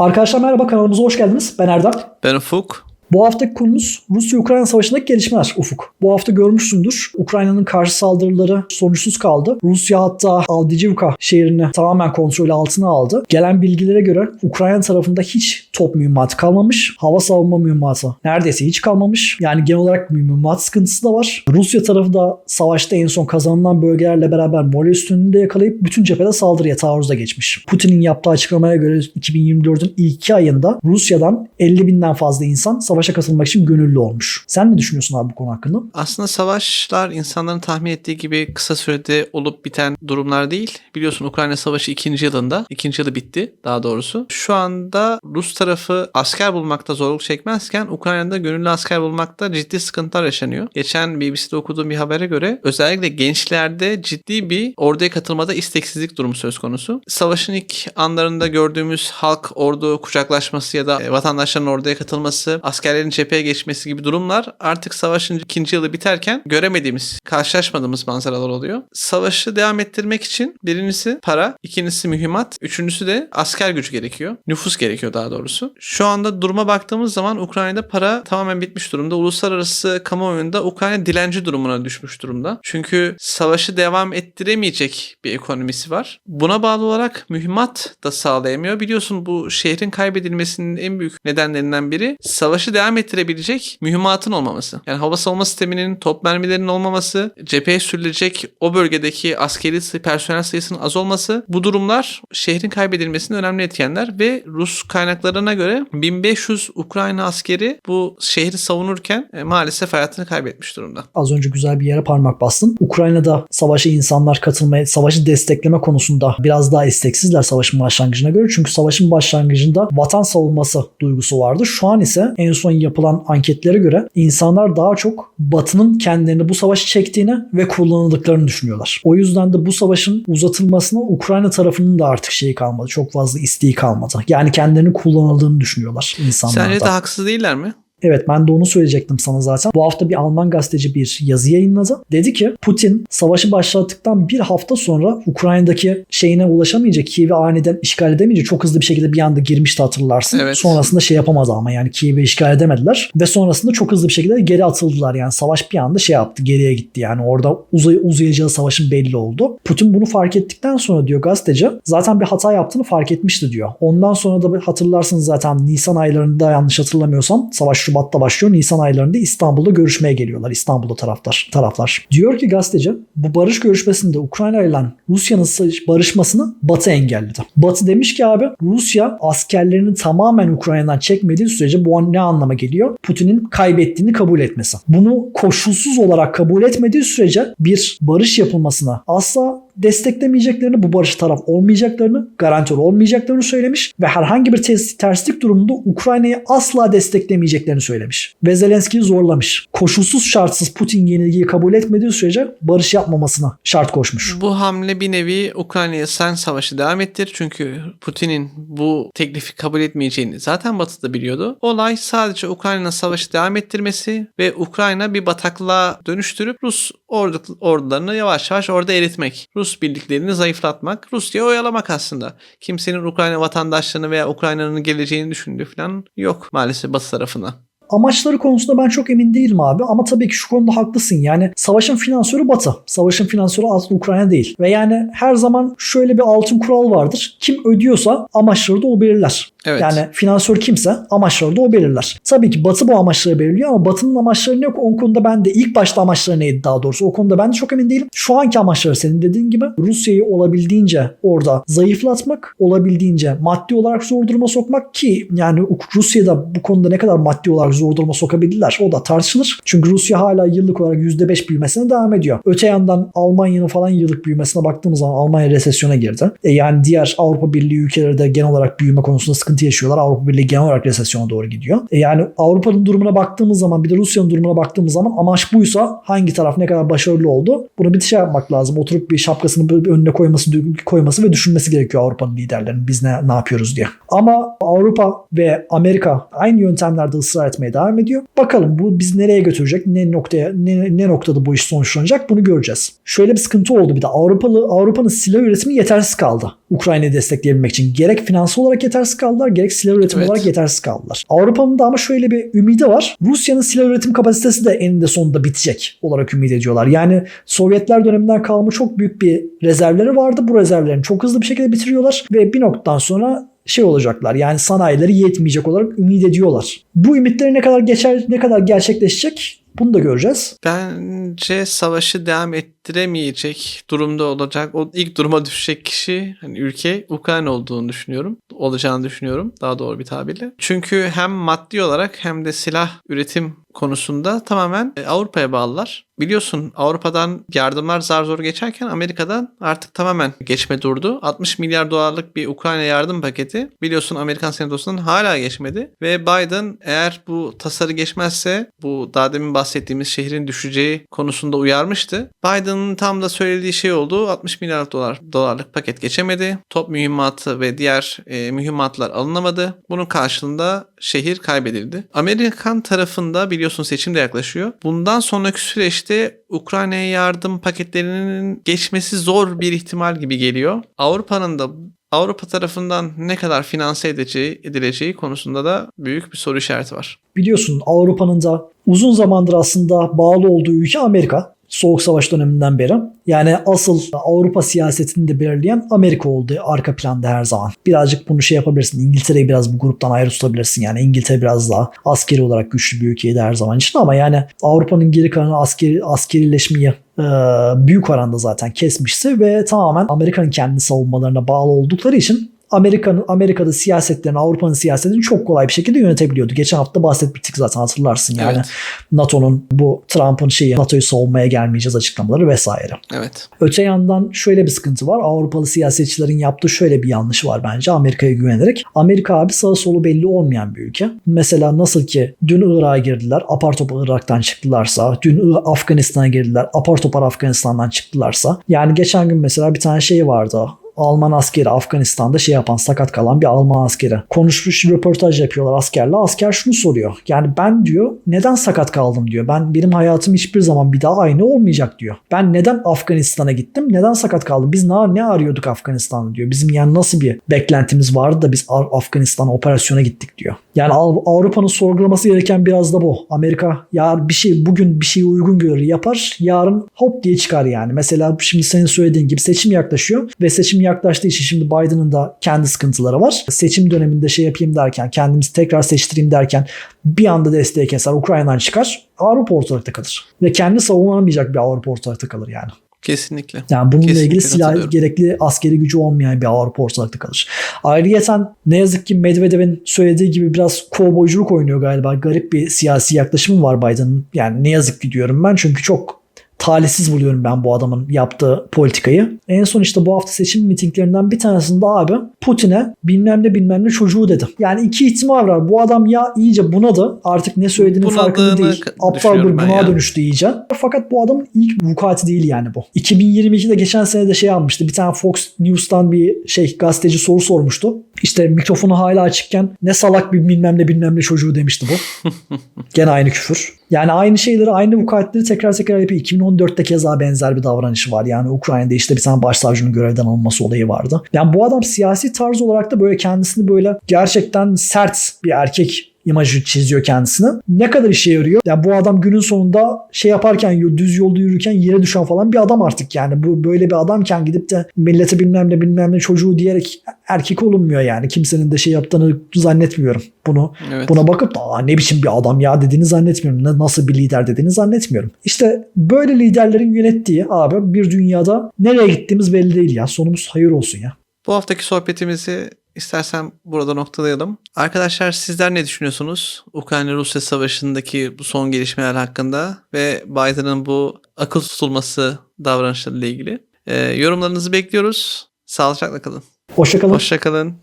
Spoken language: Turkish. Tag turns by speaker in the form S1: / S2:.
S1: Arkadaşlar merhaba kanalımıza hoş geldiniz. Ben Erdem.
S2: Ben Ufuk.
S1: Bu haftaki konumuz Rusya-Ukrayna savaşındaki gelişmeler Ufuk. Bu hafta görmüşsündür. Ukrayna'nın karşı saldırıları sonuçsuz kaldı. Rusya hatta Avdiivka şehrini tamamen kontrolü altına aldı. Gelen bilgilere göre Ukrayna tarafında hiç top mühimmatı kalmamış. Hava savunma mühimmatı neredeyse hiç kalmamış. Yani genel olarak mühimmat sıkıntısı da var. Rusya tarafı da savaşta en son kazanılan bölgelerle beraber mole üstünlüğünde yakalayıp bütün cephede saldırıya taarruza geçmiş. Putin'in yaptığı açıklamaya göre 2024'ün ilk iki ayında Rusya'dan 50 binden fazla insan savaşa katılmak için gönüllü olmuş. Sen ne düşünüyorsun abi bu konu hakkında?
S2: Aslında savaşlar insanların tahmin ettiği gibi kısa sürede olup biten durumlar değil. Biliyorsun Ukrayna Savaşı ikinci yılında, ikinci yılı bitti daha doğrusu. Şu anda Rus tarafı asker bulmakta zorluk çekmezken Ukrayna'da gönüllü asker bulmakta ciddi sıkıntılar yaşanıyor. Geçen BBC'de okuduğum bir habere göre özellikle gençlerde ciddi bir orduya katılmada isteksizlik durumu söz konusu. Savaşın ilk anlarında gördüğümüz halk ordu kucaklaşması ya da vatandaşların orduya katılması, askerlerin cepheye geçmesi gibi durumlar artık savaşın ikinci yılı biterken göremediğimiz, karşılaşmadığımız manzaralar oluyor. Savaşı devam ettirmek için birincisi para, ikincisi mühimmat, üçüncüsü de asker gücü gerekiyor. Nüfus gerekiyor daha doğrusu. Şu anda duruma baktığımız zaman Ukrayna'da para tamamen bitmiş durumda. Uluslararası kamuoyunda Ukrayna dilenci durumuna düşmüş durumda. Çünkü savaşı devam ettiremeyecek bir ekonomisi var. Buna bağlı olarak mühimmat da sağlayamıyor. Biliyorsun bu şehrin kaybedilmesinin en büyük nedenlerinden biri savaşı devam ettirebilecek mühimmatın olmaması. Yani hava savunma sisteminin, top mermilerinin olmaması, cepheye sürülecek o bölgedeki askeri personel sayısının az olması bu durumlar şehrin kaybedilmesinin önemli etkenler ve Rus kaynaklarına göre 1500 Ukrayna askeri bu şehri savunurken e, maalesef hayatını kaybetmiş durumda.
S1: Az önce güzel bir yere parmak bastın. Ukrayna'da savaşa insanlar katılmaya, savaşı destekleme konusunda biraz daha isteksizler savaşın başlangıcına göre. Çünkü savaşın başlangıcında vatan savunması duygusu vardı. Şu an ise en son yapılan anketlere göre insanlar daha çok Batı'nın kendilerini bu savaşı çektiğini ve kullanıldıklarını düşünüyorlar. O yüzden de bu savaşın uzatılmasına Ukrayna tarafının da artık şeyi kalmadı. Çok fazla isteği kalmadı. Yani kendilerini kullanıldığını düşünüyorlar insanlar
S2: Sence de haksız değiller mi?
S1: Evet ben de onu söyleyecektim sana zaten. Bu hafta bir Alman gazeteci bir yazı yayınladı. Dedi ki Putin savaşı başlattıktan bir hafta sonra Ukrayna'daki şeyine ulaşamayacak, Kiev'i aniden işgal edemeyecek çok hızlı bir şekilde bir anda girmişti hatırlarsın.
S2: Evet.
S1: Sonrasında şey yapamadı ama yani Kiev'i işgal edemediler. Ve sonrasında çok hızlı bir şekilde geri atıldılar. Yani savaş bir anda şey yaptı geriye gitti yani orada uzay, uzayacağı savaşın belli oldu. Putin bunu fark ettikten sonra diyor gazeteci zaten bir hata yaptığını fark etmişti diyor. Ondan sonra da hatırlarsınız zaten Nisan aylarında yanlış hatırlamıyorsam savaş Şubat'ta başlıyor. Nisan aylarında İstanbul'da görüşmeye geliyorlar. İstanbul'da taraftar, taraflar. Diyor ki gazeteci bu barış görüşmesinde Ukrayna ile Rusya'nın barışmasını Batı engelledi. Batı demiş ki abi Rusya askerlerini tamamen Ukrayna'dan çekmediği sürece bu ne anlama geliyor? Putin'in kaybettiğini kabul etmesi. Bunu koşulsuz olarak kabul etmediği sürece bir barış yapılmasına asla desteklemeyeceklerini, bu barış taraf olmayacaklarını, garantör olmayacaklarını söylemiş ve herhangi bir terslik durumunda Ukrayna'yı asla desteklemeyeceklerini söylemiş. Ve Zelenski'yi zorlamış. Koşulsuz şartsız Putin yenilgiyi kabul etmediği sürece barış yapmamasına şart koşmuş.
S2: Bu hamle bir nevi Ukrayna'ya sen savaşı devam ettir. Çünkü Putin'in bu teklifi kabul etmeyeceğini zaten Batı da biliyordu. Olay sadece Ukrayna'nın savaşı devam ettirmesi ve Ukrayna bir bataklığa dönüştürüp Rus ordu, ordularını yavaş yavaş orada eritmek. Rus birliklerini zayıflatmak. Rusya'yı oyalamak aslında. Kimsenin Ukrayna vatandaşlarını veya Ukrayna'nın geleceğini düşündüğü falan yok maalesef Batı tarafına.
S1: Amaçları konusunda ben çok emin değilim abi ama tabii ki şu konuda haklısın. Yani savaşın finansörü Batı. Savaşın finansörü aslında Ukrayna değil. Ve yani her zaman şöyle bir altın kural vardır. Kim ödüyorsa amaçları da o belirler.
S2: Evet.
S1: Yani finansör kimse amaçları da o belirler. Tabii ki Batı bu amaçları belirliyor ama Batı'nın amaçları ne yok? O konuda ben de ilk başta amaçları neydi daha doğrusu? O konuda ben de çok emin değilim. Şu anki amaçları senin dediğin gibi Rusya'yı olabildiğince orada zayıflatmak, olabildiğince maddi olarak zor duruma sokmak ki yani Rusya'da bu konuda ne kadar maddi olarak zor duruma sokabilirler o da tartışılır. Çünkü Rusya hala yıllık olarak %5 büyümesine devam ediyor. Öte yandan Almanya'nın falan yıllık büyümesine baktığımız zaman Almanya resesyona girdi. E yani diğer Avrupa Birliği ülkeleri de genel olarak büyüme konusunda sıkıntı yaşıyorlar. Avrupa Birliği genel olarak resesyona doğru gidiyor. E yani Avrupa'nın durumuna baktığımız zaman bir de Rusya'nın durumuna baktığımız zaman amaç buysa hangi taraf ne kadar başarılı oldu bunu bir şey yapmak lazım. Oturup bir şapkasını bir önüne koyması, koyması ve düşünmesi gerekiyor Avrupa'nın liderlerinin biz ne, ne yapıyoruz diye. Ama Avrupa ve Amerika aynı yöntemlerde ısrar etmeye yapmaya devam ediyor. Bakalım bu biz nereye götürecek? Ne noktaya ne, ne noktada bu iş sonuçlanacak? Bunu göreceğiz. Şöyle bir sıkıntı oldu bir de Avrupalı Avrupa'nın silah üretimi yetersiz kaldı. Ukrayna'yı destekleyebilmek için. Gerek finansal olarak yetersiz kaldılar, gerek silah üretimi
S2: Evet.
S1: olarak yetersiz kaldılar. Avrupa'nın da ama şöyle bir ümidi var. Rusya'nın silah üretim kapasitesi de eninde sonunda bitecek olarak ümit ediyorlar. Yani Sovyetler döneminden kalma çok büyük bir rezervleri vardı. Bu rezervlerini çok hızlı bir şekilde bitiriyorlar ve bir noktadan sonra şey olacaklar. Yani sanayileri yetmeyecek olarak ümit ediyorlar. Bu ümitleri ne kadar geçer, ne kadar gerçekleşecek bunu da göreceğiz.
S2: Bence savaşı devam ettiremeyecek durumda olacak. O ilk duruma düşecek kişi hani ülke Ukrayna olduğunu düşünüyorum. Olacağını düşünüyorum daha doğru bir tabirle. Çünkü hem maddi olarak hem de silah üretim konusunda tamamen e, Avrupa'ya bağlılar. Biliyorsun Avrupa'dan yardımlar zar zor geçerken Amerika'dan artık tamamen geçme durdu. 60 milyar dolarlık bir Ukrayna yardım paketi biliyorsun Amerikan senatosundan hala geçmedi. Ve Biden eğer bu tasarı geçmezse bu daha demin bahsettiğimiz şehrin düşeceği konusunda uyarmıştı. Biden'ın tam da söylediği şey oldu. 60 milyar dolar dolarlık paket geçemedi. Top mühimmatı ve diğer e, mühimmatlar alınamadı. Bunun karşılığında şehir kaybedildi. Amerikan tarafında biliyorsun seçim de yaklaşıyor. Bundan sonraki süreçte Ukrayna'ya yardım paketlerinin geçmesi zor bir ihtimal gibi geliyor. Avrupa'nın da Avrupa tarafından ne kadar finanse edeceği, edileceği konusunda da büyük bir soru işareti var.
S1: Biliyorsun Avrupa'nın da uzun zamandır aslında bağlı olduğu ülke Amerika. Soğuk Savaş döneminden beri. Yani asıl Avrupa siyasetini de belirleyen Amerika oldu arka planda her zaman. Birazcık bunu şey yapabilirsin. İngiltere'yi biraz bu gruptan ayrı tutabilirsin. Yani İngiltere biraz daha askeri olarak güçlü bir ülkeydi her zaman için ama yani Avrupa'nın geri kalanı askeri, askerileşmeyi e, büyük oranda zaten kesmişti ve tamamen Amerika'nın kendi savunmalarına bağlı oldukları için Amerika'nın Amerika'da siyasetlerini, Avrupa'nın siyasetini çok kolay bir şekilde yönetebiliyordu. Geçen hafta bahsetmiştik zaten hatırlarsın yani.
S2: Evet.
S1: NATO'nun bu Trump'ın şeyi NATO'yu savunmaya gelmeyeceğiz açıklamaları vesaire.
S2: Evet.
S1: Öte yandan şöyle bir sıkıntı var. Avrupalı siyasetçilerin yaptığı şöyle bir yanlışı var bence Amerika'ya güvenerek. Amerika abi sağı solu belli olmayan bir ülke. Mesela nasıl ki dün Irak'a girdiler, apar topar Irak'tan çıktılarsa, dün Afganistan'a girdiler, apar topar Afganistan'dan çıktılarsa. Yani geçen gün mesela bir tane şey vardı. Alman askeri Afganistan'da şey yapan sakat kalan bir Alman askeri. Konuşmuş röportaj yapıyorlar askerle. Asker şunu soruyor. Yani ben diyor neden sakat kaldım diyor. Ben benim hayatım hiçbir zaman bir daha aynı olmayacak diyor. Ben neden Afganistan'a gittim? Neden sakat kaldım? Biz ne, ne arıyorduk Afganistan'da diyor. Bizim yani nasıl bir beklentimiz vardı da biz Afganistan'a operasyona gittik diyor. Yani Av- Avrupa'nın sorgulaması gereken biraz da bu. Amerika ya bir şey bugün bir şeyi uygun görür yapar. Yarın hop diye çıkar yani. Mesela şimdi senin söylediğin gibi seçim yaklaşıyor ve seçim yaklaştığı için şimdi Biden'ın da kendi sıkıntıları var. Seçim döneminde şey yapayım derken kendimizi tekrar seçtireyim derken bir anda desteği keser Ukrayna'dan çıkar. Avrupa ortalıkta kalır. Ve kendi savunamayacak bir Avrupa ortalıkta kalır yani.
S2: Kesinlikle.
S1: Yani bununla
S2: Kesinlikle
S1: ilgili silah gerekli askeri gücü olmayan bir Avrupa ortalıkta kalır. Ayrıyeten ne yazık ki Medvedev'in söylediği gibi biraz kovboyculuk oynuyor galiba. Garip bir siyasi yaklaşımı var Biden'ın. Yani ne yazık ki diyorum ben çünkü çok talihsiz buluyorum ben bu adamın yaptığı politikayı. En son işte bu hafta seçim mitinglerinden bir tanesinde abi Putin'e bilmem ne bilmem ne çocuğu dedi. Yani iki ihtimal var. Bu adam ya iyice bunadı artık ne söylediğinin farkında
S2: Bunadığını
S1: değil.
S2: k-
S1: Aptal bir
S2: düşünüyorum ben
S1: bunağa
S2: ya.
S1: dönüştü iyice. Fakat bu adamın ilk vukuatı değil yani bu. 2022'de geçen sene de şey almıştı. Bir tane Fox News'tan bir şey gazeteci soru sormuştu. İşte mikrofonu hala açıkken ne salak bir bilmem ne bilmem ne çocuğu demişti bu. Gene aynı küfür. Yani aynı şeyleri, aynı vukuatleri tekrar tekrar yapıyor. 2014'te keza benzer bir davranışı var. Yani Ukrayna'da işte bir tane başsavcının görevden alınması olayı vardı. Yani bu adam siyasi tarz olarak da böyle kendisini böyle gerçekten sert bir erkek imajı çiziyor kendisine. Ne kadar işe yarıyor? Yani bu adam günün sonunda şey yaparken düz yolda yürürken yere düşen falan bir adam artık yani. Bu böyle bir adamken gidip de millete bilmem ne bilmem ne çocuğu diyerek erkek olunmuyor yani. Kimsenin de şey yaptığını zannetmiyorum. Bunu
S2: Evet.
S1: Buna bakıp da "Aa, ne biçim bir adam ya dediğini zannetmiyorum. Ne, nasıl bir lider dediğini zannetmiyorum. İşte böyle liderlerin yönettiği abi bir dünyada nereye gittiğimiz belli değil ya. Sonumuz hayır olsun ya.
S2: Bu haftaki sohbetimizi istersen burada noktalayalım. Arkadaşlar sizler ne düşünüyorsunuz? Ukrayna-Rusya savaşındaki bu son gelişmeler hakkında ve Biden'ın bu akıl tutulması davranışlarıyla ilgili. Ee, yorumlarınızı bekliyoruz. Sağlıcakla kalın.
S1: Hoşçakalın.
S2: Hoşçakalın.